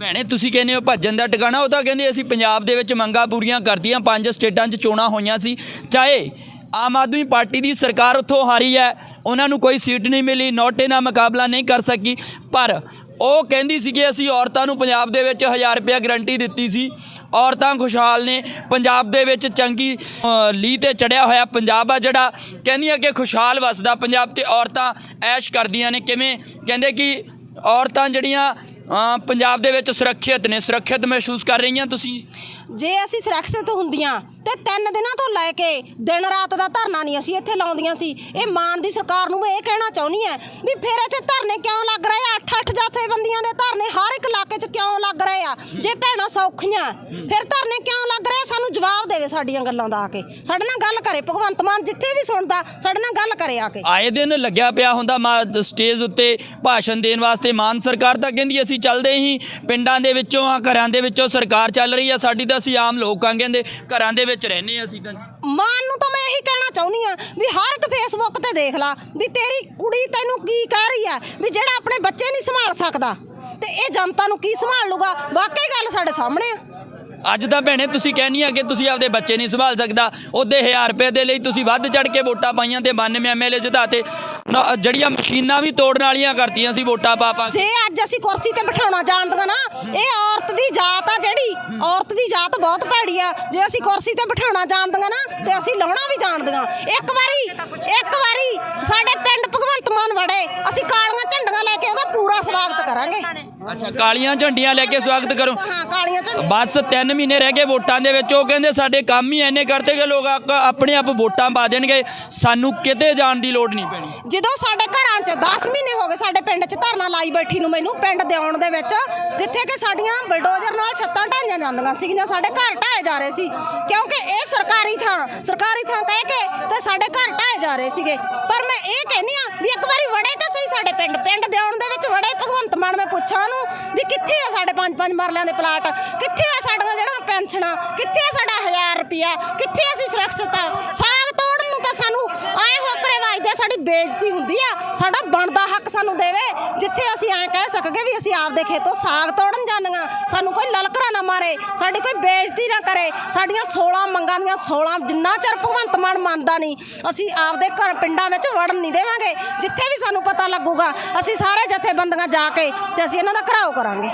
ਭੈਣੇ ਤੁਸੀਂ ਕਹਿੰਦੇ ਹੋ ਭੱਜਣ ਦਾ ਟਿਕਾਣਾ ਉਹ ਤਾਂ ਕਹਿੰਦੇ ਅਸੀਂ ਪੰਜਾਬ ਦੇ ਵਿੱਚ ਮੰਗਾਂ ਪੂਰੀਆਂ ਕਰਤੀਆਂ ਪੰਜ ਸਟੇਟਾਂ 'ਚ ਚੋਣਾਂ ਹੋਈਆਂ ਸੀ। ਚਾਹੇ ਆਮ ਆਦਮੀ ਪਾਰਟੀ ਦੀ ਸਰਕਾਰ ਉੱਥੋਂ ਹਾਰੀ ਹੈ ਉਹਨਾਂ ਨੂੰ ਕੋਈ ਸੀਟ ਨਹੀਂ ਮਿਲੀ ਨੋਟੇ ਨਾਲ ਮੁਕਾਬਲਾ ਨਹੀਂ ਕਰ ਸਕੀ ਪਰ ਉਹ ਕਹਿੰਦੀ ਸੀ ਕਿ ਅਸੀਂ ਔਰਤਾਂ ਨੂੰ ਪੰਜਾਬ ਦੇ ਵਿੱਚ 1000 ਰੁਪਇਆ ਗਰੰਟੀ ਦਿੱਤੀ ਸੀ। ਔਰਤਾਂ ਖੁਸ਼ਹਾਲ ਨੇ ਪੰਜਾਬ ਦੇ ਵਿੱਚ ਚੰਗੀ ਅ, ਲੀਹ ਤੇ ਚੜਿਆ ਹੋਇਆ ਪੰਜਾਬ ਆ ਜਿਹੜਾ ਕਹਿੰਦੀਆਂ ਕਿ ਖੁਸ਼ਹਾਲ ਵਸਦਾ ਪੰਜਾਬ ਤੇ ਔਰਤਾਂ ਐਸ਼ ਕਰਦੀਆਂ ਨੇ। ਕਿਵੇਂ? ਕਹਿੰਦੇ ਕਿ ਔਰਤਾਂ ਜਿਹੜੀਆਂ ਪੰਜਾਬ ਦੇ ਵਿੱਚ ਸੁਰੱਖਿਅਤ ਨੇ, ਸੁਰੱਖਿਅਤ ਮਹਿਸੂਸ ਕਰ ਰਹੀਆਂ ਤੁਸੀਂ? ਜੇ ਅਸੀਂ ਸੁਰੱਖਿਅਤ ਹੁੰਦੀਆਂ ਤੇ ਤਿੰਨ ਦਿਨਾਂ ਤੋਂ ਲੈ ਕੇ ਦਿਨ ਰਾਤ ਦਾ ਧਰਨਾ ਨਹੀਂ ਅਸੀਂ ਇੱਥੇ ਲਾਉਂਦੀਆਂ ਸੀ। ਇਹ ਮਾਨ ਦੀ ਸਰਕਾਰ ਨੂੰ ਮੈਂ ਇਹ ਕਹਿਣਾ ਚਾਹੁੰਦੀ ਆ ਵੀ ਫਿਰ ਇੱਥੇ ਧਰਨੇ ਕਿਉਂ ਲੱਗ ਭੈਣਾਂ ਸੌਖੀਆਂ। ਫਿਰ ਧਰਨੇ ਕਿਉਂ ਲੱਗ ਰਹੇ? ਸਾਨੂੰ ਜਵਾਬ ਦੇਵੇ ਸਾਡੀਆਂ ਗੱਲਾਂ ਦਾ ਆ ਕੇ। ਸਾਡੇ ਨਾਲ ਗੱਲ ਕਰੇ। ਭਗਵੰਤ ਮਾਨ ਜਿੱਥੇ ਵੀ ਸੁਣਦਾ ਸਾਡੇ ਨਾਲ ਗੱਲ ਕਰੇ ਆ ਕੇ। ਆਏ ਦਿਨ ਲੱਗਿਆ ਪਿਆ ਹੁੰਦਾ ਮਾ- ਸਟੇਜ ਉੱਤੇ ਭਾਸ਼ਣ ਦੇਣ ਵਾਸਤੇ। ਮਾਨ ਸਰਕਾਰ ਤਾਂ ਕਹਿੰਦੀ ਅਸੀਂ ਚੱਲਦੇ ਹੀ ਪਿੰਡਾਂ ਦੇ ਵਿੱਚੋਂ ਆ ਘਰਾਂ ਦੇ ਵਿੱਚੋਂ ਸਰਕਾਰ ਚੱਲ ਰਹੀ ਆ। ਸਾਡੀ ਤਾਂ ਅਸੀਂ ਆਮ ਲੋਕ ਕਹਿੰਦੇ। ਘਰਾਂ ਦੇ ਵਿੱਚ ਰਹਿੰਦੇ ਆ ਅਸੀਂ ਤਾਂ ਮਾਨ ਨੂੰ ਤਾਂ ਮੈਂ ਇਹੀ ਕਹਿਣਾ ਚਾਹੁੰਦੀ ਆ ਵੀ ਹਰ ਇੱਕ ਫੇਸਬੁੱਕ ਤੇ ਦੇਖ ਲਾ ਵੀ ਤੇਰੀ ਕੁੜੀ ਤੈਨੂੰ ਕੀ ਕਹਿ ਰਹੀ ਆ? ਵੀ ਜਿਹੜਾ ਆਪਣੇ ਬੱਚੇ ਨਹੀਂ ਸੰਭਾਲ ਸਕਦਾ। ਤੇ ਇਹ ਜਨਤਾ ਨੂੰ ਕੀ ਸੰਭਾਲ ਲੂਗਾ? ਵਾਕਈ ਗੱਲ ਸਾਡੇ ਸਾਹਮਣੇ ਆ। ਅੱਜ ਤਾਂ ਭੈਣੇ ਤੁਸੀਂ ਕਹਿੰਨੀ ਆ ਕਿ ਤੁਸੀਂ ਆਪਦੇ ਬੱਚੇ ਨਹੀਂ ਸੰਭਾਲ ਸਕਦਾ। ਉਹਦੇ 1000 ਰੁਪਏ ਦੇ ਲਈ ਤੁਸੀਂ ਵੱਧ ਚੜ ਕੇ ਵੋਟਾਂ ਪਾਈਆਂ ਤੇ 92 ਐਮਐਲਏ ਜਿਤਾਤੇ। ਜਿਹੜੀਆਂ ਮਸ਼ੀਨਾਂ ਵੀ ਤੋੜਨ ਵਾਲੀਆਂ ਕਰਤੀਆਂ ਸੀ ਵੋਟਾਂ ਪਾ ਪਾ। ਜੇ ਅੱਜ ਅਸੀਂ ਕੁਰਸੀ ਤੇ ਬਿਠਾਉਣਾ ਜਾਣਦੀਆਂ ਨਾ ਇਹ ਔਰਤ ਦੀ ਜਾਤ ਆ ਜਿਹੜੀ। ਔਰਤ ਦੀ ਜਾਤ ਬਹੁਤ ਭੈੜੀ ਆ। ਜੇ ਅਸੀਂ ਕੁਰਸੀ ਤੇ ਬਿਠਾਉਣਾ ਜਾਣਦੀਆਂ ਨਾ ਤੇ ਅਸੀਂ ਲਾਉਣਾ ਵੀ ਜਾਣਦੀਆਂ ਇੱਕ ਵਾਰੀ ਇੱਕ ਵਾਰੀ ਸਾਡੇ ਪਿੰਡ ਭਗਵੰਤ ਮਾਨ ਵੜੇ। ਅਸੀਂ ਕਾਲੀਆਂ ਝੰਡੀਆਂ ਲੈ ਕੇ ਉਹਦਾ ਪੂਰਾ ਸਵਾਗਤ ਕਰਾਂਗੇ। ਅੱਛਾ ਕਾਲੀਆਂ ਝੰਡੀਆਂ ਲੈ ਕੇ ਸਵਾਗਤ ਕਰੋ। ਹਾਂ ਕਾਲੀਆਂ ਝੰਡੀਆਂ। ਬਸ 3 ਮਹੀਨੇ ਰਹਿ ਗਏ ਵੋਟਾਂ ਦੇ ਵਿੱਚ। ਉਹ ਕਹਿੰਦੇ ਸਾਡੇ ਕੰਮ ਹੀ ਐਨੇ ਕਰਤੇ ਕਿ ਲੋਕ ਆਪ- ਆਪਣੇ ਆਪ ਵੋਟਾਂ ਪਾ ਦੇਣਗੇ। ਸਾਨੂੰ ਕਿਤੇ ਜਾਣ ਦੀ ਲੋੜ ਨਹੀਂ ਪੈਣੀ। ਜਦੋਂ ਸਾਡੇ ਘਰਾਂ 'ਚ 10 ਮਹੀਨੇ ਹੋ ਗਏ ਸਾਡੇ ਪਿੰਡ 'ਚ ਧਰਨਾ ਲਾਈ ਬੈਠੀ ਨੂੰ ਮੈਨੂੰ ਪਿੰਡ ਦੇ ਆਉਣ ਦੇ ਵਿੱਚ ਜਿੱਥੇ ਕਿ ਸਾਡੀਆਂ ਬਲਡੋਜ਼ਰ ਨਾਲ ਛੱਤਾਂ ਢਾਈਆਂ ਜਾਂਦੀਆਂ ਸੀਗੀਆਂ ਸਾਡੇ ਘਰ ਢਾਏ ਜਾ ਰਹੇ ਸੀ। ਕਿਉਂਕਿ ਇਹ ਸਰਕਾਰੀ ਥਾਂ ਸਰਕਾਰੀ ਥਾਂ ਕਹਿ ਕੇ ਤੇ ਸਾਡੇ ਘਰ ਢਾਏ ਜਾ ਰਹੇ ਸੀਗੇ। ਪਰ ਮੈਂ ਇਹ ਕਹਿੰਨੀ ਆ ਵੀ ਇੱਕ ਵਾਰੀ ਵੜੇ ਤਾਂ ਸਹੀ ਸਾਡੇ ਪਿੰਡ ਪਿੰਡ ਦੇ ਆਉਣ ਦੇ ਵਿੱਚ ਵੜੇ, ਭਗਵੰਤ ਮਾਨ ਮੈਂ ਪੁੱਛਾਂ ਉਹਨੂੰ ਵੀ ਕਿੱਥੇ ਆ ਸਾਡੇ ਪੰਜ ਪੰਜ ਮਰਲਿਆਂ ਦੇ ਪਲਾਟ? ਕਿੱਥੇ ਆ ਸਾਡਾ ਜਿਹੜਾ ਪੈਨਸ਼ਨਾਂ? ਕਿੱਥੇ ਆ ਸਾਡਾ 1000 ਰੁਪਿਆ ਬੇਇੱਜ਼ਤੀ ਹੁੰਦੀ ਆ, ਸਾਡਾ ਬਣਦਾ ਹੱਕ ਸਾਨੂੰ ਦੇਵੇ। ਜਿੱਥੇ ਅਸੀਂ ਐਂ ਕਹਿ ਸਕਗੇ ਵੀ ਅਸੀਂ ਆਪਦੇ ਖੇਤੋਂ ਸਾਗ ਤੋੜਨ ਜਾਂਦੀਆਂ ਸਾਨੂੰ ਕੋਈ ਲਲਕਰਾ ਨਾ ਮਾਰੇ, ਸਾਡੀ ਕੋਈ ਬੇਇੱਜ਼ਤੀ ਨਾ ਕਰੇ। ਸਾਡੀਆਂ 16 ਮੰਗਾਂ ਦੀਆਂ 16 ਜਿੰਨਾ ਚਿਰ ਭਗਵੰਤ ਮਾਨ ਮੰਨਦਾ ਨਹੀਂ, ਅਸੀਂ ਆਪਦੇ ਘਰ ਪਿੰਡਾਂ ਵਿੱਚ ਵੜਨ ਨਹੀਂ ਦੇਵਾਂਗੇ। ਜਿੱਥੇ ਵੀ ਸਾਨੂੰ ਪਤਾ ਲੱਗੂਗਾ, ਅਸੀਂ ਸਾਰੇ ਜਥੇਬੰਦੀਆਂ ਜਾ ਕੇ ਤੇ ਅਸੀਂ ਇਹਨਾਂ ਦਾ ਘਰਾਓ ਕਰਾਂਗੇ।